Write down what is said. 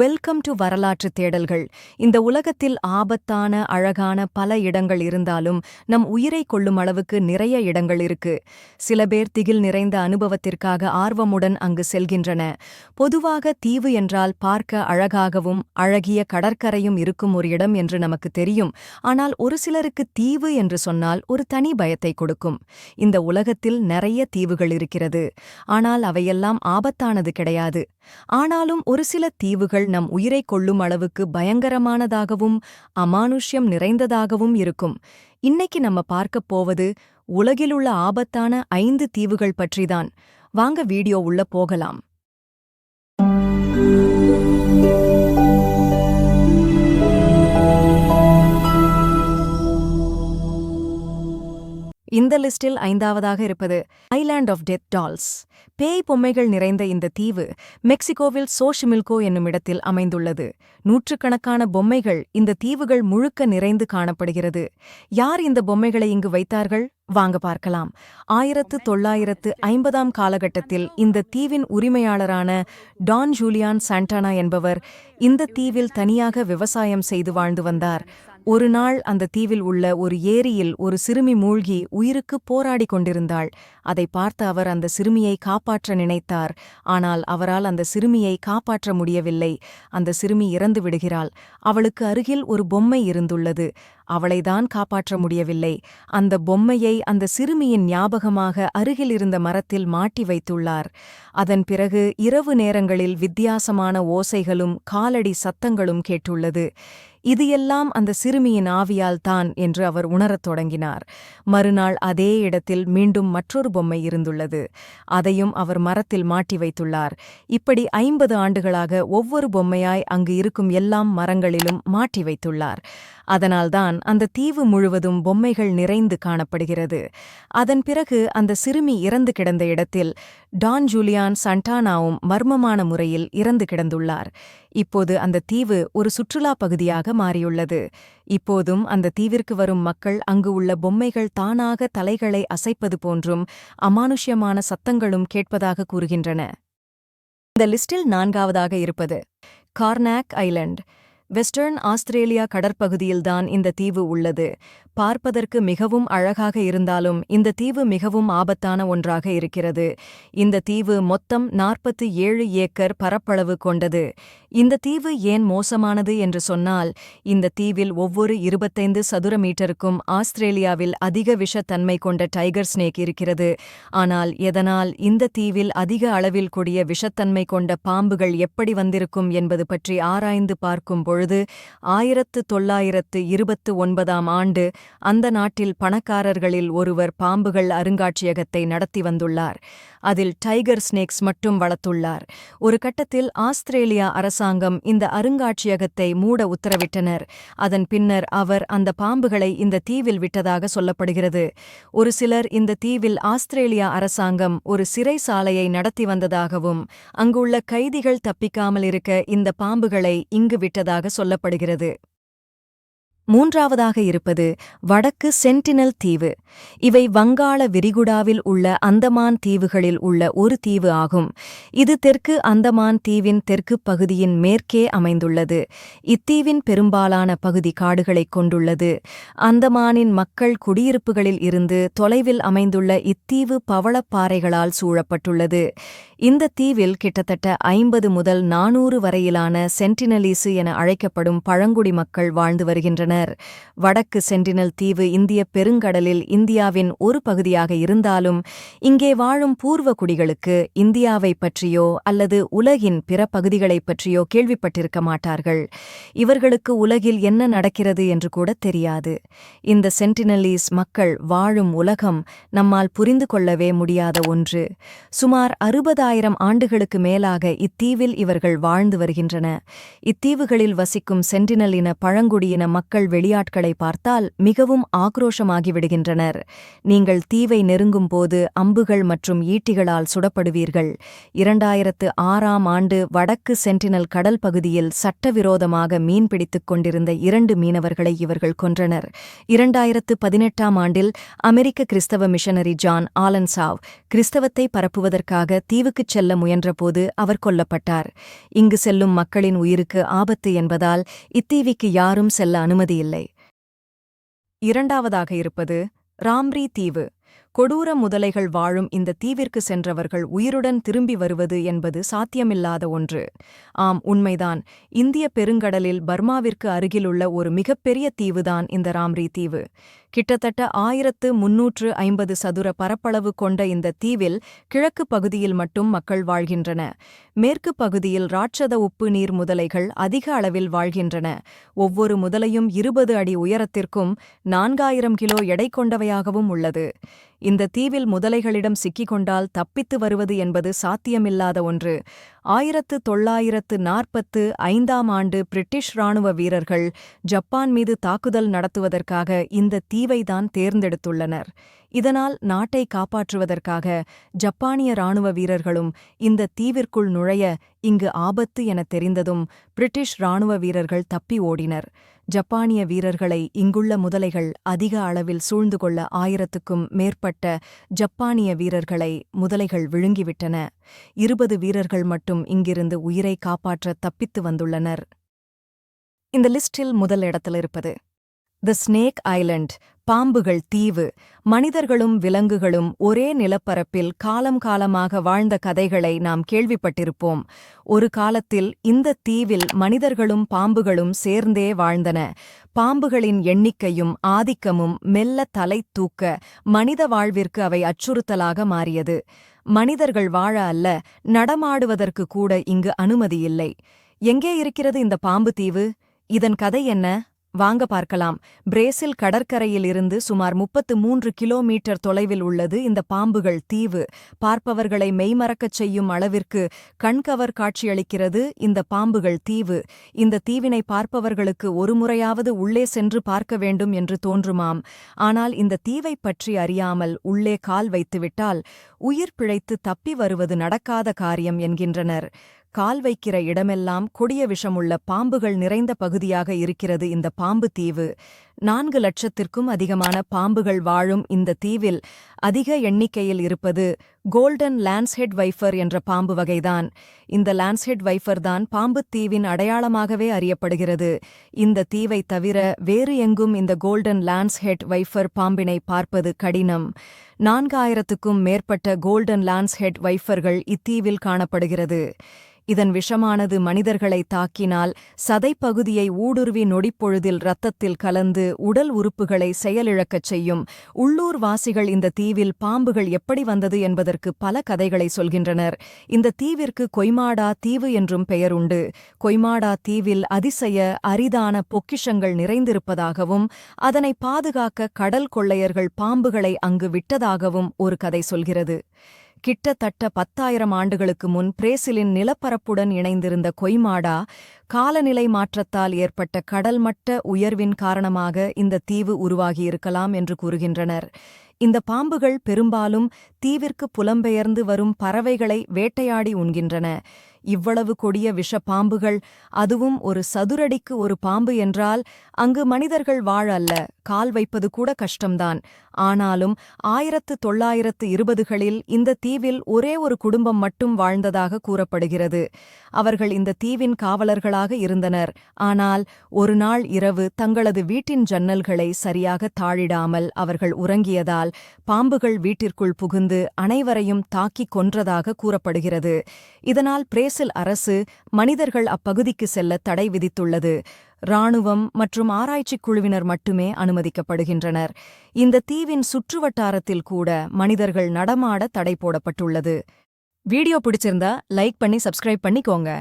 Welcome to வரலாற்று தேடல்கள். இந்த உலகத்தில் ஆபத்தான அழகான பல இடங்கள் இருந்தாலும் நம் உயிரை கொள்ளும் அளவுக்கு நிறைய இடங்கள் இருக்கு. சில பேர் திகில் நிறைந்த அனுபவத்திற்காக ஆர்வமுடன் அங்கு செல்கின்றன. பொதுவாக தீவு என்றால் பார்க்க அழகாகவும் அழகிய கடற்கரையும் இருக்கும் ஒரு இடம் என்று நமக்கு தெரியும். ஆனால் ஒரு சிலருக்கு தீவு என்று சொன்னால் ஒரு தனி பயத்தை கொடுக்கும். இந்த உலகத்தில் நிறைய தீவுகள் இருக்கிறது. ஆனால் அவையெல்லாம் ஆபத்தானது கிடையாது. ஆனாலும் ஒரு சில தீவுகள் நம் உயிரைக் கொள்ளும் அளவுக்கு பயங்கரமானதாகவும் அமானுஷ்யம் நிறைந்ததாகவும் இருக்கும். இன்னைக்கு நம்ம பார்க்கப் போவது உலகிலுள்ள ஆபத்தான ஐந்து தீவுகள் பற்றிதான். வாங்க வீடியோ உள்ள போகலாம். இந்த லிஸ்டில் ஐந்தாவதாக இருப்பது ஐலாண்ட் ஆஃப் டெத் டால்ஸ் பேய் பொம்மைகள் நிறைந்த இந்த தீவு மெக்சிகோவில் சோஷிமில்கோ என்னும் இடத்தில் அமைந்துள்ளது. நூற்றுக்கணக்கான பொம்மைகள் இந்த தீவுகள் முழுக்க நிறைந்து காணப்படுகிறது. யார் இந்த பொம்மைகளை இங்கு வைத்தார்கள்? வாங்க பார்க்கலாம். ஆயிரத்து தொள்ளாயிரத்து ஐம்பதாம் காலகட்டத்தில் இந்த தீவின் உரிமையாளரான டான் ஜூலியான் சாண்டானா என்பவர் இந்த தீவில் தனியாக விவசாயம் செய்து வாழ்ந்து வந்தார். ஒரு நாள் அந்த தீவில் உள்ள ஒரு ஏரியில் ஒரு சிறுமி மூழ்கி உயிருக்கு போராடிக் கொண்டிருந்தாள். அதை பார்த்த அவர் அந்த சிறுமியை காப்பாற்ற நினைத்தார். ஆனால் அவரால் அந்த சிறுமியை காப்பாற்ற முடியவில்லை. அந்த சிறுமி இறந்து விடுகிறாள். அவளுக்கு அருகில் ஒரு பொம்மை இருந்துள்ளது. அவளைதான் காப்பாற்ற முடியவில்லை. அந்த பொம்மையை அந்த சிறுமியின் ஞாபகமாக அருகில் இருந்த மரத்தில் மாட்டி வைத்துள்ளார். அதன் பிறகு இரவு நேரங்களில் வித்தியாசமான ஓசைகளும் காலடி சத்தங்களும் கேட்டுள்ளது. இது எல்லாம் அந்த சிறுமியின் ஆவியால் தான் என்று அவர் உணரத் தொடங்கினார். மறுநாள் அதே இடத்தில் மீண்டும் மற்றொரு பொம்மை இருந்துள்ளது. அதையும் அவர் மரத்தில் மாட்டி வைத்துள்ளார். இப்படி ஐம்பது ஆண்டுகளாக ஒவ்வொரு பொம்மையாய் அங்கு இருக்கும் எல்லாம் மரங்களிலும் மாட்டி வைத்துள்ளார். அதனால்தான் அந்த தீவு முழுவதும் பொம்மைகள் நிறைந்து காணப்படுகிறது. அதன் பிறகு அந்த சிறுமி இறந்து கிடந்த இடத்தில் டான் ஜூலியான் சண்டானாவும் மர்மமான முறையில் இறந்து கிடந்துள்ளார். இப்போது அந்த தீவு ஒரு சுற்றுலா பகுதியாக மாறியுள்ளது. இப்போதும் அந்த தீவிற்கு வரும் மக்கள் அங்கு உள்ள பொம்மைகள் தானாக தலைகளை அசைப்பது போன்றும் அமானுஷ்யமான சத்தங்களும் கேட்பதாக கூறுகின்றன. இந்த லிஸ்டில் நான்காவதாக இருப்பது கார்னாக் ஐலண்ட். வெஸ்டர்ன் ஆஸ்திரேலியா கடற்பகுதியில்தான் இந்த தீவு உள்ளது. பார்ப்பதற்கு மிகவும் அழகாக இருந்தாலும் இந்த தீவு மிகவும் ஆபத்தான ஒன்றாக இருக்கிறது. இந்த தீவு மொத்தம் நாற்பத்தி ஏழு ஏக்கர் பரப்பளவு கொண்டது. இந்த தீவு ஏன் மோசமானது என்று சொன்னால் இந்த தீவில் ஒவ்வொரு இருபத்தைந்து சதுர மீட்டருக்கும் ஆஸ்திரேலியாவில் அதிக விஷத்தன்மை கொண்ட டைகர் ஸ்னேக் இருக்கிறது. ஆனால் எதனால் இந்த தீவில் அதிக அளவில் கூடிய விஷத்தன்மை கொண்ட பாம்புகள் எப்படி வந்திருக்கும் என்பது பற்றி ஆராய்ந்து பார்க்கும் பொழுது ஆயிரத்து தொள்ளாயிரத்து இருபத்து ஒன்பதாம் ஆண்டு அந்த நாட்டில் பணக்காரர்களில் ஒருவர் பாம்புகள் அருங்காட்சியகத்தை நடத்தி வந்துள்ளார். அதில் டைகர் ஸ்னேக்ஸ் மட்டும் வளர்த்துள்ளார். ஒரு கட்டத்தில் ஆஸ்திரேலியா அரசாங்கம் இந்த அருங்காட்சியகத்தை மூட உத்தரவிட்டனர். அதன் பின்னர் அவர் அந்த பாம்புகளை இந்த தீவில் விட்டதாக சொல்லப்படுகிறது. ஒரு சிலர் இந்த தீவில் ஆஸ்திரேலியா அரசாங்கம் ஒரு சிறைசாலையை நடத்தி வந்ததாகவும் அங்குள்ள கைதிகள் தப்பிக்காமல் இருக்க இந்த பாம்புகளை இங்கு விட்டதாக சொல்லப்படுகிறது. மூன்றாவதாக இருப்பது வடக்கு சென்டினல் தீவு. இவை வங்காள விரிகுடாவில் உள்ள அந்தமான் தீவுகளில் உள்ள ஒரு தீவு ஆகும். இது தெற்கு அந்தமான் தீவின் தெற்கு பகுதியின் மேற்கே அமைந்துள்ளது. இத்தீவின் பெரும்பாலான பகுதி காடுகளைக் கொண்டுள்ளது. அந்தமானின் மக்கள் குடியிருப்புகளில் இருந்து தொலைவில் அமைந்துள்ள இத்தீவு பவளப்பாறைகளால் சூழப்பட்டுள்ளது. இந்த தீவில் கிட்டத்தட்ட ஐம்பது முதல் நானூறு வரையிலான சென்டினலீசு என அழைக்கப்படும் பழங்குடி மக்கள் வாழ்ந்து வருகின்றனர். கொண்டனர் வடக்கு சென்டினல் தீவு இந்திய பெருங்கடலில் இந்தியாவின் ஒரு பகுதியாக இருந்தாலும் இங்கே வாழும் பூர்வ குடிகளுக்கு இந்தியாவை பற்றியோ அல்லது உலகின் பிற பகுதிகளைப் பற்றியோ கேள்விப்பட்டிருக்க மாட்டார்கள். இவர்களுக்கு உலகில் என்ன நடக்கிறது என்று கூட தெரியாது. இந்த சென்டினலீஸ் மக்கள் வாழும் உலகம் நம்மால் புரிந்து கொள்ளவே முடியாத ஒன்று. சுமார் அறுபதாயிரம் ஆண்டுகளுக்கு மேலாக இத்தீவில் இவர்கள் வாழ்ந்து வருகின்றன. இத்தீவுகளில் வசிக்கும் சென்டினல் இன பழங்குடியின மக்கள் அவர்கள் வெளியாட்களை பார்த்தால் மிகவும் ஆக்ரோஷமாகிவிடுகின்றனர். நீங்கள் தீவை நெருங்கும் போது அம்புகள் மற்றும் ஈட்டிகளால் சுடப்படுவீர்கள். இரண்டாயிரத்து ஆறாம் ஆண்டு வடக்கு சென்டினல் கடல் பகுதியில் சட்டவிரோதமாக மீன்பிடித்துக் கொண்டிருந்த இரண்டு மீனவர்களை இவர்கள் கொன்றனர். இரண்டாயிரத்து பதினெட்டாம் ஆண்டில் அமெரிக்க கிறிஸ்தவ மிஷனரி ஜான் ஆலன்சாவ் கிறிஸ்தவத்தை பரப்புவதற்காக தீவுக்குச் செல்ல முயன்றபோது அவர் கொல்லப்பட்டார். இங்கு செல்லும் மக்களின் உயிருக்கு ஆபத்து என்பதால் இத்தீவிக்கு யாரும் செல்ல அனுமதி அனுமதியில்லை. இரண்டாவதாக இருப்பது ராம்ரி தீவு. கொடூர முதலைகள் வாழும் இந்த தீவிற்கு சென்றவர்கள் உயிருடன் திரும்பி வருவது என்பது சாத்தியமில்லாத ஒன்று. ஆம் உண்மைதான். இந்திய பெருங்கடலில் பர்மாவிற்கு அருகிலுள்ள ஒரு மிகப்பெரிய தீவுதான் இந்த ராம்ரி தீவு. கிட்டத்தட்ட ஆயிரத்து முன்னூற்று ஐம்பது சதுர பரப்பளவு கொண்ட இந்த தீவில் கிழக்கு பகுதியில் மட்டும் மக்கள் வாழ்கின்றன. மேற்கு பகுதியில் ராட்சத உப்பு நீர் முதலைகள் அதிக அளவில் வாழ்கின்றன. ஒவ்வொரு முதலையும் இருபது அடி உயரத்திற்கும் நான்காயிரம் கிலோ எடை கொண்டவையாகவும் உள்ளது. இந்த தீவில் முதலைகளிடம் சிக்கிக் கொண்டால் தப்பித்து வருவது என்பது சாத்தியமில்லாத ஒன்று. ஆயிரத்து தொள்ளாயிரத்து நாற்பத்து ஐந்தாம் ஆண்டு பிரிட்டிஷ் ராணுவ வீரர்கள் ஜப்பான் மீது தாக்குதல் நடத்துவதற்காக இந்த தீவைதான் தேர்ந்தெடுத்துள்ளனர். இதனால் நாட்டை காப்பாற்றுவதற்காக ஜப்பானிய ராணுவ வீரர்களும் இந்த தீவிற்குள் நுழைய இங்கு ஆபத்து என தெரிந்ததும் பிரிட்டிஷ் ராணுவ வீரர்கள் தப்பி ஓடினர். ஜப்பானிய வீரர்களை இங்குள்ள முதலைகள் அதிக அளவில் சூழ்ந்து கொள்ள ஆயிரத்துக்கும் மேற்பட்ட ஜப்பானிய வீரர்களை முதலைகள் விழுங்கிவிட்டன. இருபது வீரர்கள் மட்டும் இங்கிருந்து உயிரை காப்பாற்ற தப்பித்து வந்துள்ளனர். இந்த லிஸ்டில் முதல் இடத்தில் இருப்பது த ஸ்னேக் ஐலண்ட் பாம்புகள் தீவு. மனிதர்களும் விலங்குகளும் ஒரே நிலப்பரப்பில் காலம் காலமாக வாழ்ந்த கதைகளை நாம் கேள்விப்பட்டிருப்போம். ஒரு காலத்தில் இந்த தீவில் மனிதர்களும் பாம்புகளும் சேர்ந்தே வாழ்ந்தன. பாம்புகளின் எண்ணிக்கையும் ஆதிக்கமும் மெல்ல தலை தூக்க மனித வாழ்விற்கு அவை அச்சுறுத்தலாக மாறியது. மனிதர்கள் வாழ அல்ல நடமாடுவதற்கு கூட இங்கு அனுமதியில்லை எங்கே இருக்கிறது இந்த பாம்பு தீவு? இதன் கதை என்ன? வாங்க பார்க்கலாம். பிரேசில் கடற்கரையில் இருந்து சுமார் முப்பத்து மூன்று கிலோமீட்டர் தொலைவில் உள்ளது இந்த பாம்புகள் தீவு. பார்ப்பவர்களை மெய்மறக்கச் செய்யும் அளவிற்கு கண்கவர் காட்சியளிக்கிறது இந்த பாம்புகள் தீவு. இந்த தீவினை பார்ப்பவர்களுக்கு ஒருமுறையாவது உள்ளே சென்று பார்க்க வேண்டும் என்று தோன்றுமாம். ஆனால் இந்த தீவைப் பற்றி அறியாமல் உள்ளே கால் வைத்துவிட்டால் உயிர் பிழைத்து தப்பி வருவது நடக்காத காரியம் என்கின்றனர். கால் வைக்கிற இடமெல்லாம் கொடிய விஷமுள்ள பாம்புகள் நிறைந்த பகுதியாக இருக்கிறது இந்த பாம்பு தீவு. நான்கு லட்சத்திற்கும் அதிகமான பாம்புகள் வாழும் இந்த தீவில் அதிக எண்ணிக்கையில் இருப்பது கோல்டன் லான்ஸ்ஹெட் வைஃபர் என்ற பாம்பு வகைதான். இந்த லான்ஸ்ஹெட் வைஃபர் தான் பாம்புத் தீவின் அடையாளமாகவே அறியப்படுகிறது. இந்த தீவை தவிர வேறு எங்கும் இந்த கோல்டன் லான்ஸ்ஹெட் வைஃபர் பாம்பினை பார்ப்பது கடினம். நான்காயிரத்துக்கும் மேற்பட்ட கோல்டன் லான்ஸ்ஹெட் வைஃபர்கள் இத்தீவில் காணப்படுகிறது. இதன் விஷமானது மனிதர்களை தாக்கினால் சதைப்பகுதியை ஊடுருவி நொடிப்பொழுதில் இரத்தத்தில் கலந்து உடல் உறுப்புகளை செயலிழக்கச் செய்யும். உள்ளூர் வாசிகள் இந்த தீவில் பாம்புகள் எப்படி வந்தது என்பதற்கு பல கதைகளை சொல்கின்றனர். இந்த தீவிற்கு கொய்மாடா தீவு என்றும் பெயர் உண்டு. கொய்மாடா தீவில் அதிசய அரிதான பொக்கிஷங்கள் நிறைந்திருப்பதாகவும் அதனை பாதுகாக்க கடல் கொள்ளையர்கள் பாம்புகளை அங்கு விட்டதாகவும் ஒரு கதை சொல்கிறது. கிட்டத்தட்ட பத்தாயிரம் ஆண்டுகளுக்கு முன் பிரேசிலின் நிலப்பரப்புடன் இணைந்திருந்த கொய்மாடா காலநிலை மாற்றத்தால் ஏற்பட்ட கடல்மட்ட உயர்வின் காரணமாக இந்த தீவு உருவாகியிருக்கலாம் என்று கூறுகின்றனர். இந்த பாம்புகள் பெரும்பாலும் தீவிற்கு புலம்பெயர்ந்து வரும் பறவைகளை வேட்டையாடி உண்கின்றன. இவ்வளவு கொடிய விஷ பாம்புகள் அதுவும் ஒரு சதுரடிக்கு ஒரு பாம்பு என்றால் அங்கு மனிதர்கள் வாழ அல்ல கால் வைப்பது கூட கஷ்டம்தான். ஆனாலும் ஆயிரத்து தொள்ளாயிரத்து இருபதுகளில் இந்த தீவில் ஒரே ஒரு குடும்பம் மட்டும் வாழ்ந்ததாக கூறப்படுகிறது. அவர்கள் இந்த தீவின் காவலர்களாக இருந்தனர். ஆனால் ஒரு நாள் இரவு தங்களது வீட்டின் ஜன்னல்களை சரியாக தாழிடாமல் அவர்கள் உறங்கியதால் பாம்புகள் வீட்டிற்குள் புகுந்து அனைவரையும் தாக்கிக் கொன்றதாக கூறப்படுகிறது. இதனால் பிரேசில் அரசு மனிதர்கள் அப்பகுதிக்கு செல்ல தடை விதித்துள்ளது. ராணுவம் மற்றும் ஆராய்ச்சிக் குழுவினர் மட்டுமே அனுமதிக்கப்படுகின்றனர். இந்த தீவின் சுற்றுவட்டாரத்தில் கூட மனிதர்கள் நடமாட தடை போடப்பட்டுள்ளது. வீடியோ பிடிச்சிருந்தா லைக் பண்ணி சப்ஸ்கிரைப் பண்ணிக்கோங்க.